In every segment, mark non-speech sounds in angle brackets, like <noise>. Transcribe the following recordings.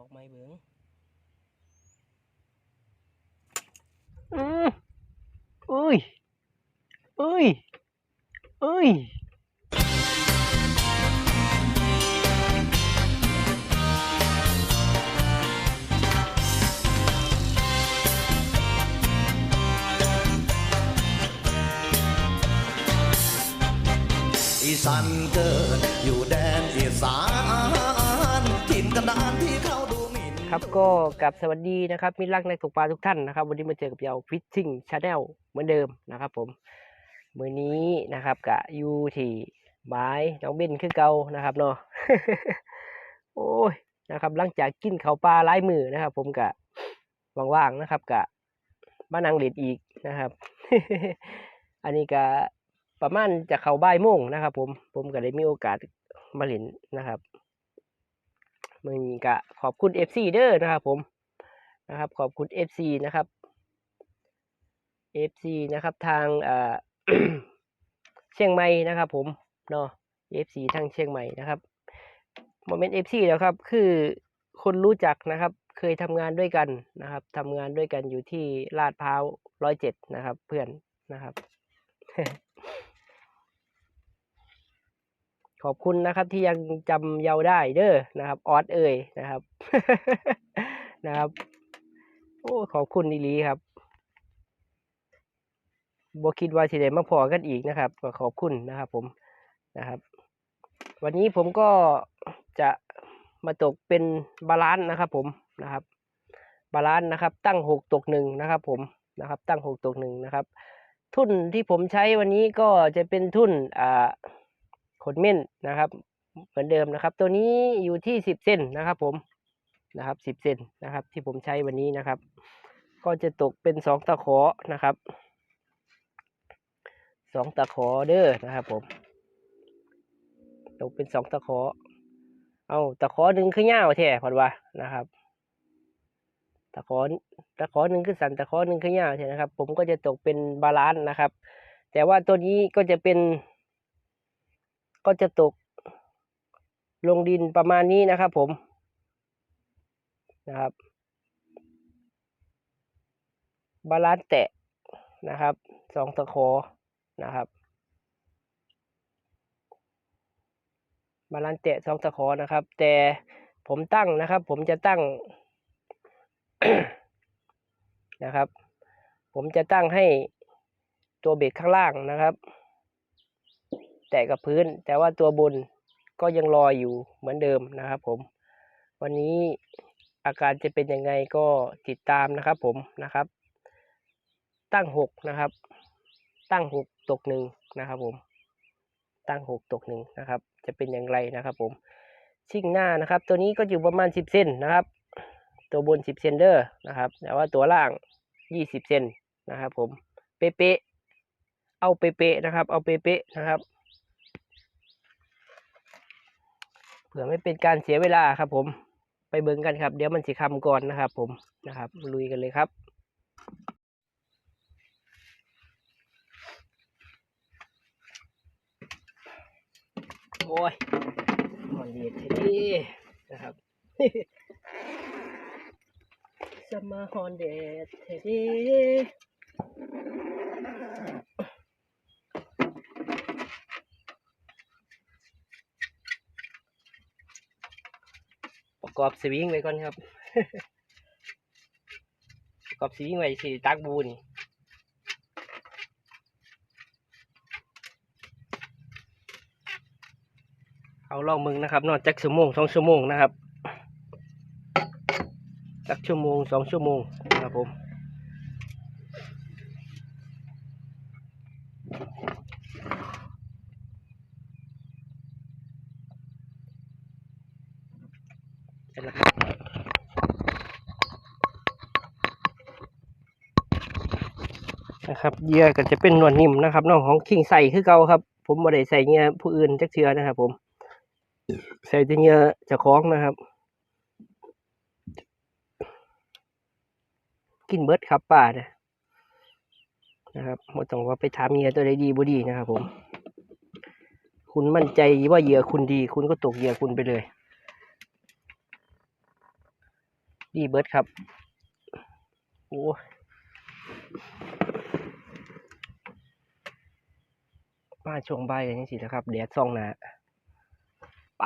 อกไม้เบิงอืมอุ้ยอุ้ยอุ้ยอีสานเกิดอยู่แด ครับก็กับสวัสดีนะครับมิรักในตกปลาทุกท่านนะครับ วันนี้มาเจอกับเยาฟิชชิ่งชาแนลเหมือนเดิมนะครับผมมือนี้นะครับกะอยูที่บายน้องเบนคือเกานะครับเนาะโอ้ยนะครับหลังจากกินเขาวปลาหลายมือนะครับ ผมกะว่างๆนะครับกะมานังเล่นอีกนะครับ อันนี้กะประมาณจะเข้าบ่ายโมงนะครับ ผมผมก็ได้มีโอกาสมาเล่นนะครับ มือนี้กะขอบคุณ FC เด้อนะครับผมนะครับ ขอบคุณ FC นะครับ FC นะครับทางเอ่อเชียงใหม่นะครับผมเนาะ FC ทางเชียงใหม่นะครับโมเมนต์ FC แล้วครับ คือคนรู้จักนะครับ เคยทำงานด้วยกันนะครับทำงานด้วยกันอยู่ที่ลาดพร้าวร้อยเจ็ดนะครับ เพื่อนนะครับ ขอบคุณนะครับที่ยังจำเยาได้เด้อนะครับออสเอ่ยนะครับ นะครับ โอ้ขอบคุณอีลีครับบ่คิดว่าสิได้มาพอกันอีกนะครับก็ขอบคุณนะครับผมนะครับ วันนี้ผมก็จะมาตกเป็นบาลานซ์นะครับ ผมนะครับ บาลานซ์นะครับ ตั้งหกตกหนึ่งนะครับ ผมนะครับ ตั้งหกตกหนึ่งนะครับ ทุนที่ผมใช้วันนี้ก็จะเป็นทุนอ่า นเม่นนะครับ เหมือนเดิมนะครับ ตัวนี้อยู่ที่สิบเส้นนะครับ ผมนะครับสิบเส้นนะครับ ที่ผมใช้วันนี้นะครับ ก็จะตกเป็นสองตะขอนะครับสองตะขอเด้อนะครับ ผมตกเป็นสองตะขอ เอาตะขอหนึ่งคือเงาวแท้พอดว่านะครับ ตะขอตะขอหนึ่งคือสันตะขอหนึ่งคือเงาวแท้นะครับ ผมก็จะตกเป็นบาลานซ์นะครับ แต่ว่าตัวนี้ก็จะเป็น ก็จะตกลงดินประมาณนี้นะครับผมนะครับ บาลานซ์แตะนะครับสองตะขอนะครับ บาลานซ์แตะสองตะขอนะครับ แต่ผมตั้งนะครับ ผมจะตั้งนะครับ ผมจะตั้งให้ตัวเบ็ดข้างล่างนะครับ แตะกับพื้น แต่ว่าตัวบนก็ยังลอยอยู่เหมือนเดิมนะครับผม วันนี้อาการจะเป็นยังไงก็ติดตามนะครับผมนะครับ ตั้งหกนะครับ ตั้งหกตกหนึ่งนะครับผม ตั้งหกตกหนึ่งนะครับ จะเป็นอย่างไรนะครับผม ชิ่งหน้านะครับ ตัวนี้ก็อยู่ประมาณสิบเซนนะครับ ตัวบนสิบเซนเดอร์นะครับ แต่ว่าตัวล่างยี่สิบเซนนะครับผม เป๊ะเอาเป๊ะนะครับ เอาเป๊ะนะครับ เผื่อไม่เป็นการเสียเวลาครับผมไปเบิ่งกันครับ เดี๋ยวมันสิคำก่อนนะครับ ผมนะครับ ลุยกันเลยครับโอ้ยหอนดีทีนี้นะครับสมาฮอนเดดเทดีประ กอบสวิงไว้ก่อนครับประกอบสวิงไว้สีตักบูนี่เอาลองมึงนะครับ นอนจักชั่วโมงสองชั่วโมงนะครับจักชั่วโมงสองชั่วโมงนะครับผมเสร็จแล้วครับ นะครับเหยื่อก็จะเป็นนวลนิ่มนะครับน้องของคิงใส่คือเก่าครับ ผมไม่ได้ใส่เหยื่อผู้อื่นจักเชือนะครับ ผม ใส่แต่เหยื่อจะคล้องนะครับ กินเบิร์ดครับป่าเนี่ยนะครับไม่ต้องว่าไปถามเหยื่อตัวใดดีบ่ดีนะครับ ผม คุณมั่นใจว่าเหยื่อคุณดี คุณก็ตกเหยื่อคุณไปเลย ดีเบิร์ดครับโอ้ มาช่วงใบ่ายกันยังสินะครับแดดซ่องนะไป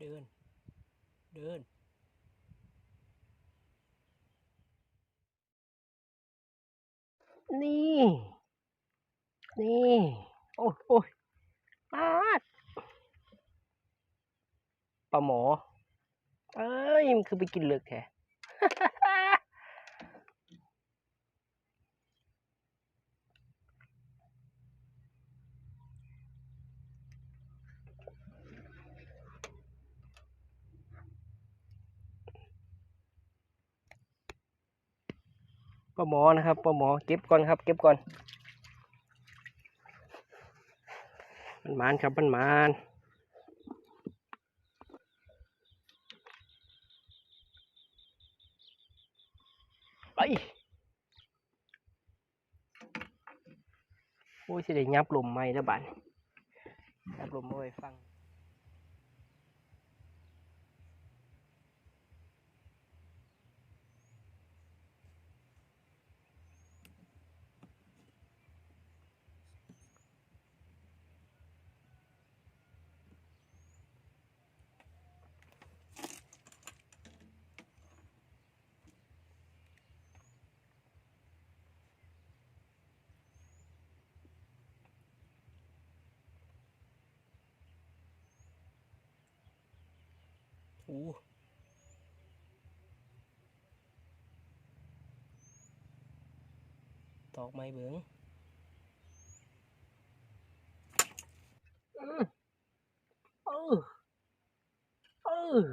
เดิน เดิน นี่ นี่ โอ้ยโอ้ยมาดปลาหมอ เอ้ย มันคือไปกินเลือกแท้ ปลาหมอนะครับปลาหมอเก็บก่อนครับ เก็บก่อนมันมานครับมันมานไปโอ้ยสิได้ยับลมไหมแล้วบานยับลมเอาไว้ฟัง อู้ตอกไม้เบิงอื้อเออเออ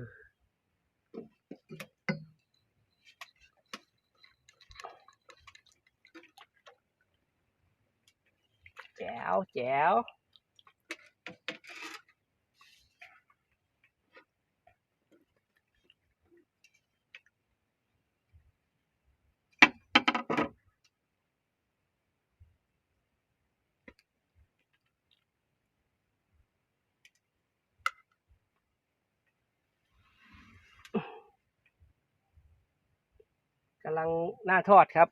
แจ๋วแจ๋ว กำลังหน้าทอดครับ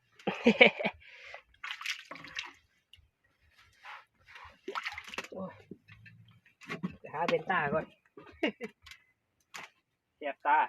โอ้ยหาเป็นตาก่อนเสียบตา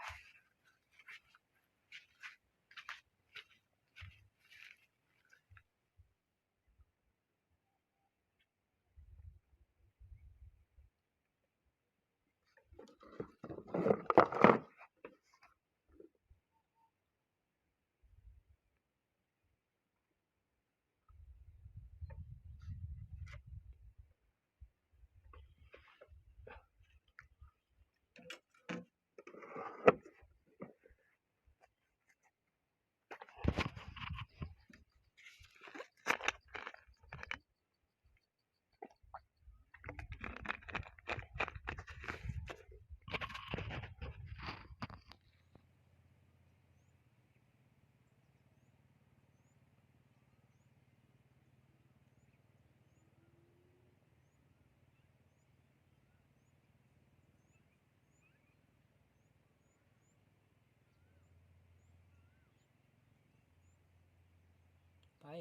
ไป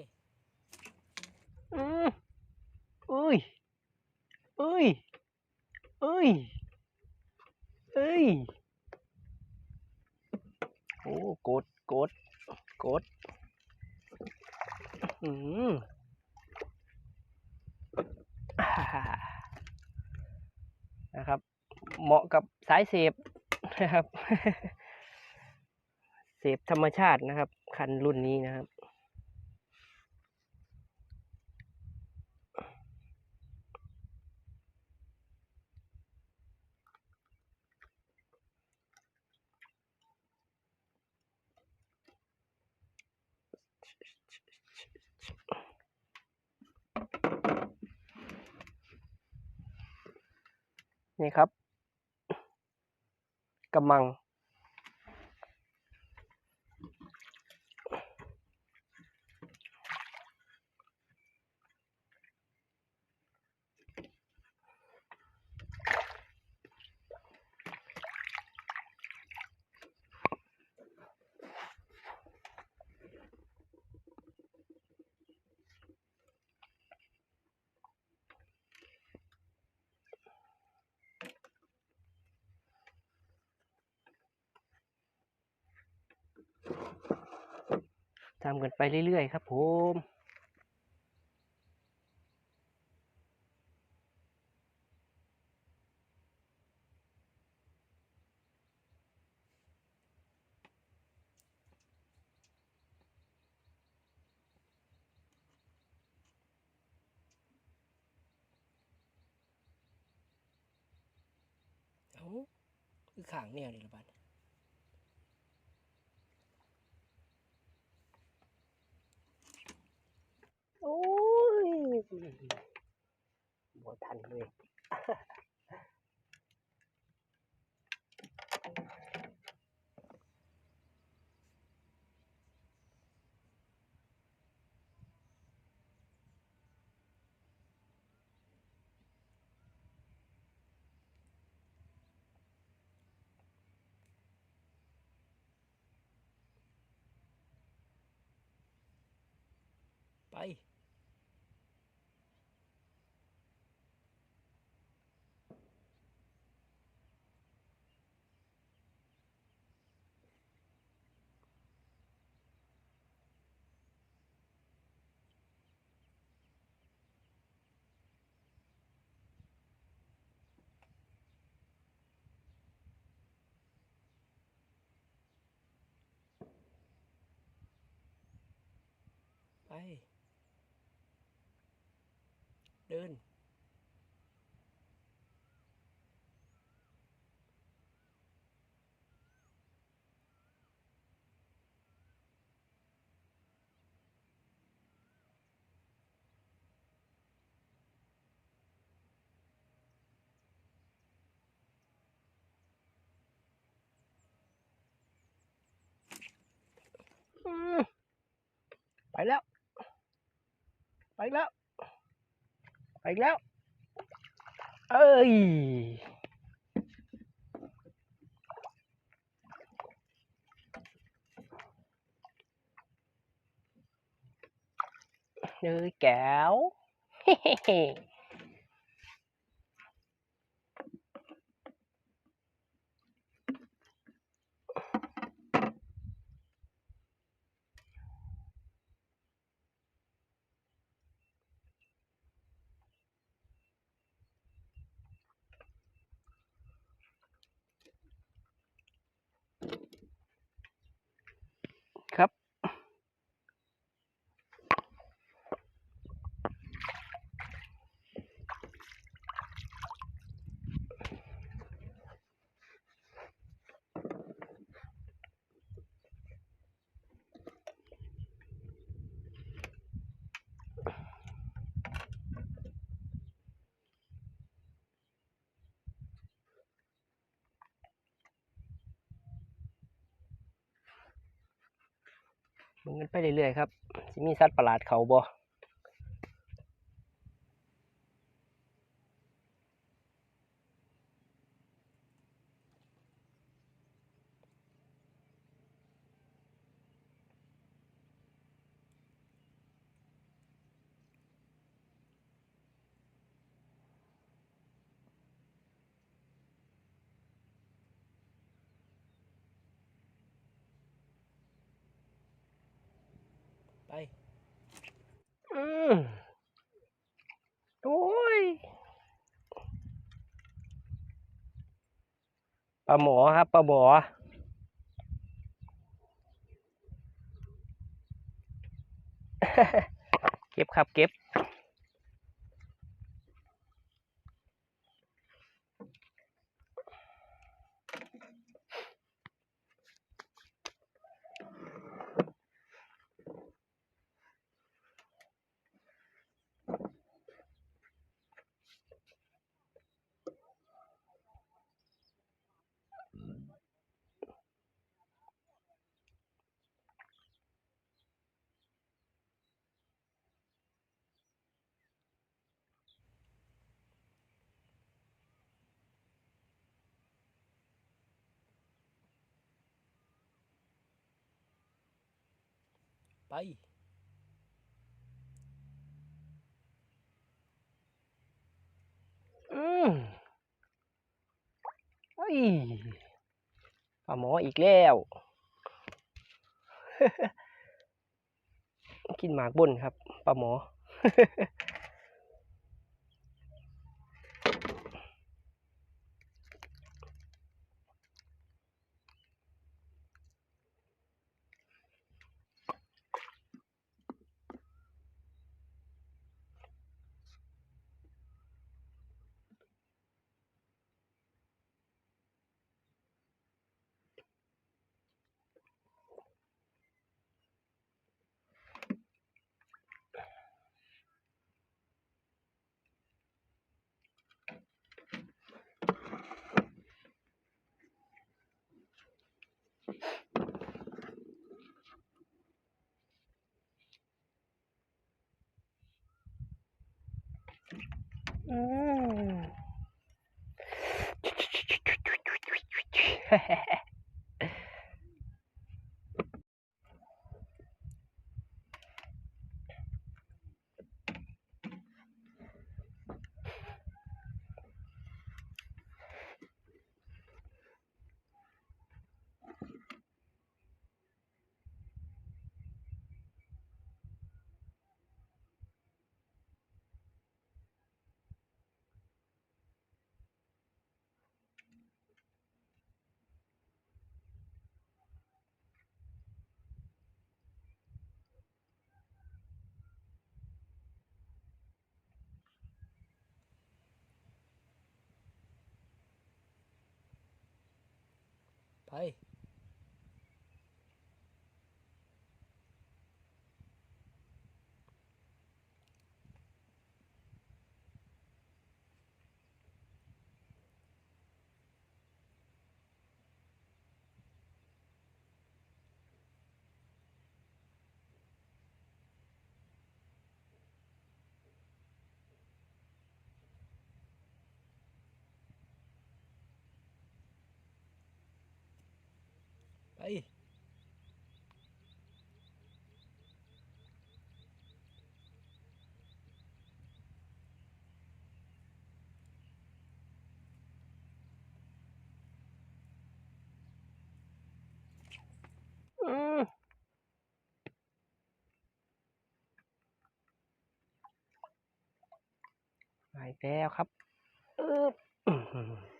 อืมอุ้ยอุ้ยอุ้ยเอ้ยโอ้กดกดกดอืมนะครับ เหมาะกับสายเสพนะครับ เสพธรรมชาตินะครับ คันรุ่นนี้นะครับ กำมัง ทำกันไปเรื่อยๆครับผมเอ้าคือขางแนวนี่ละบัดโอ้ย บ่ทันเเดิน ไปแล้ว ไปแล้ว ไปอีกแล้ว เอ้ยเอ้ยแก้วเฮ้ มึงกันไปเรื่อยๆครับสิมีสัตว์ประหลาดเขาบ่ ไป อืมโอ้ย ป ลาหมอครับปลาหมอเก็บครับเก็บ ไปอืมเฮ้ยปลาหมออีกแล้ว กินหมากบนครับปลาหมอ อื ม ไปไปอืมมาอีกแล้วครับอึ๊บอื้อ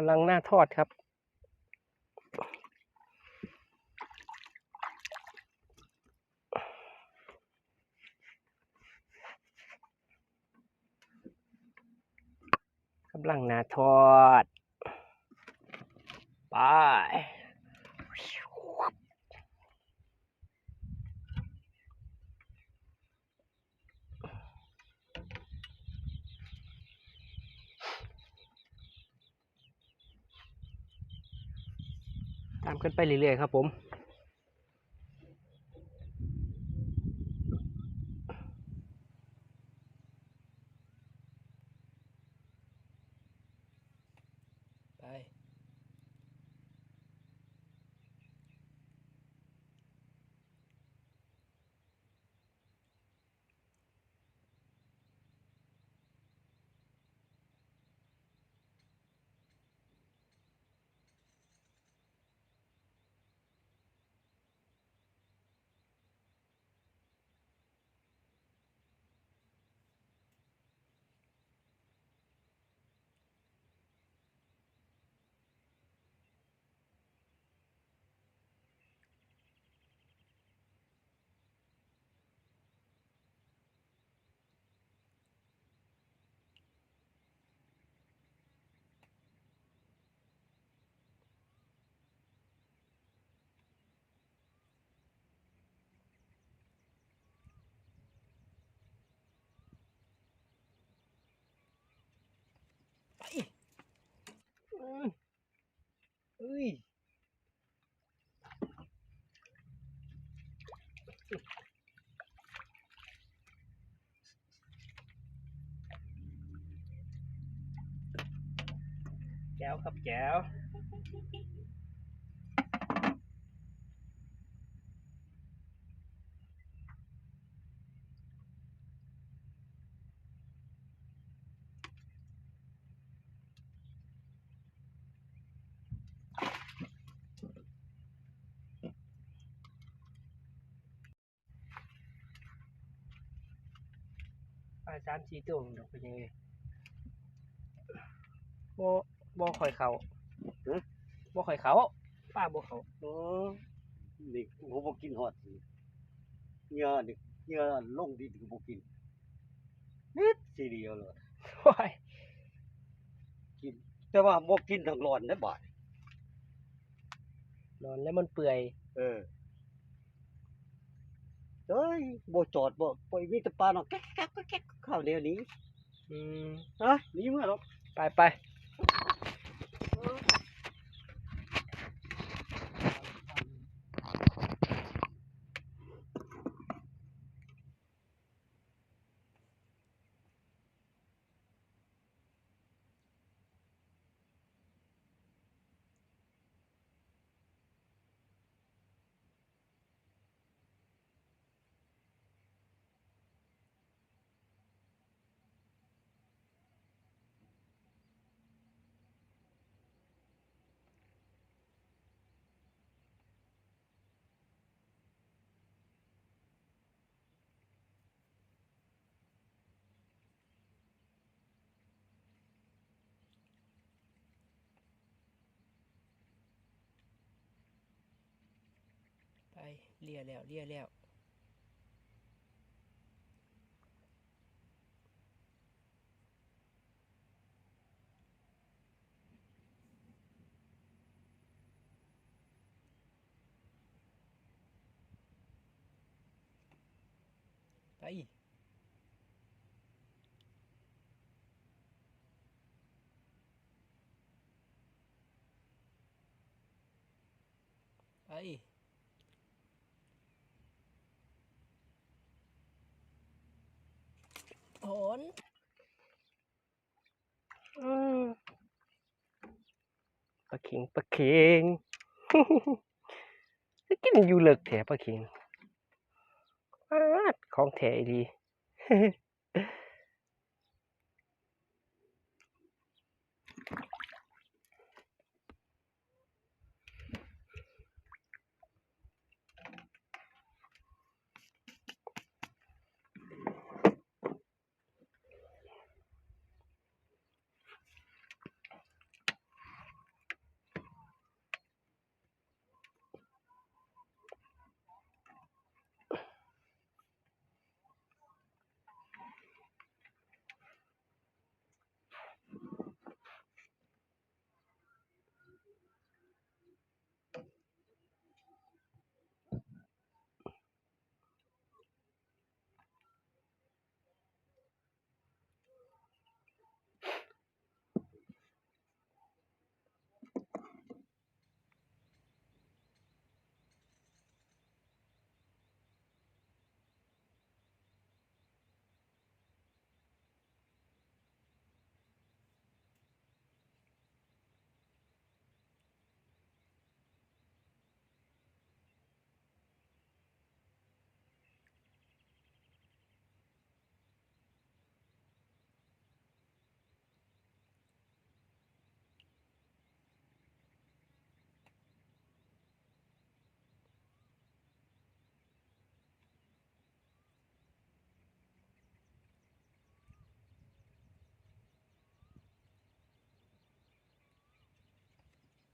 กำลังหน้าทอดครับ กำลังหน้าทอด ไป ตามขึ้นไปเรื่อยๆครับผม ui. Chào khắp chào. <laughs> สามสี่ตัวมันดอกเป็นยังไงบ่บ่ค่อยเขาบ่ค่อยเขาป้าบ่เขาเออนี่ผมบ่กินฮอดสิเหงื่อนี่เหงื่อลงดินก็บ่กินนิดสิเดียวเลยว้ายกินแต่ว่าบ่กินทั้งร้อนได้บาดนอนแล้วมันเปื่อย เออ เอ้ยบจอดบ่ปล่อยมีแต่ปลาเนาะแก๊กแก๊กแก๊กแก๊กข้าวเดียวนี้อืมฮะหนี่มาหรอกไปไปไป เลียแล้วเลียแล้วไปไป ล อืมปลาเข็งปลาเข็งกินอยู่เลิกแถปลาเข็งของแถดี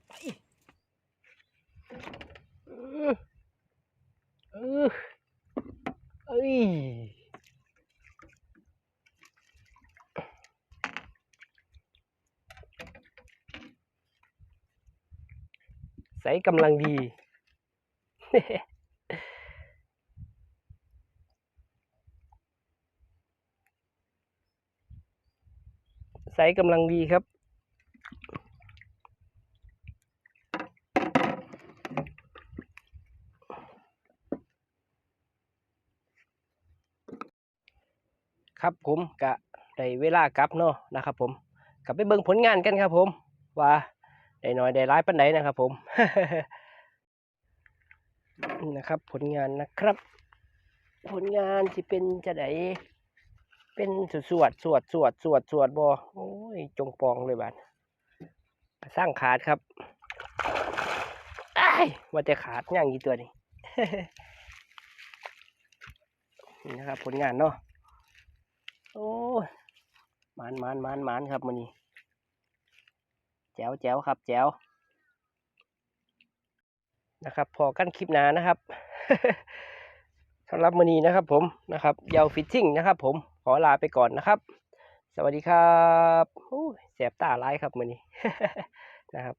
ไปอื้ออื้อเอ้ ยใสกำลังดี ใสกำลังดีครับ ครับผมกะได้เวลากลับเนาะนะครับผมกลับไปเบิ่งผลงานกันครับผม ว่าได้น้อยได้ร้ายปันใดนะครับผมนะครับ ผลงานนะครับ ผลงานที่เป็นจะไดเป็นสวดสวดสวดสวดสวดบอโอ้ยจงปองเลยบาดสร้างขาดครับอ้ว่าจะขาดย่างกี่ตัวนี่นะครับ ผลงานเนาะ โอ้มานมานมานมานครับมันนี้แจ๋วแจ๋วครับ แจ๋วนะครับ พอกันคลิปหนานะครับสำหรับมือนี้นะครับ ผมนะครับยาวฟิตติ้งนะครับ ผมขอลาไปก่อนนะครับ สวัสดีครับโอ้แสบตาร้ายครับมือนี้นะครับ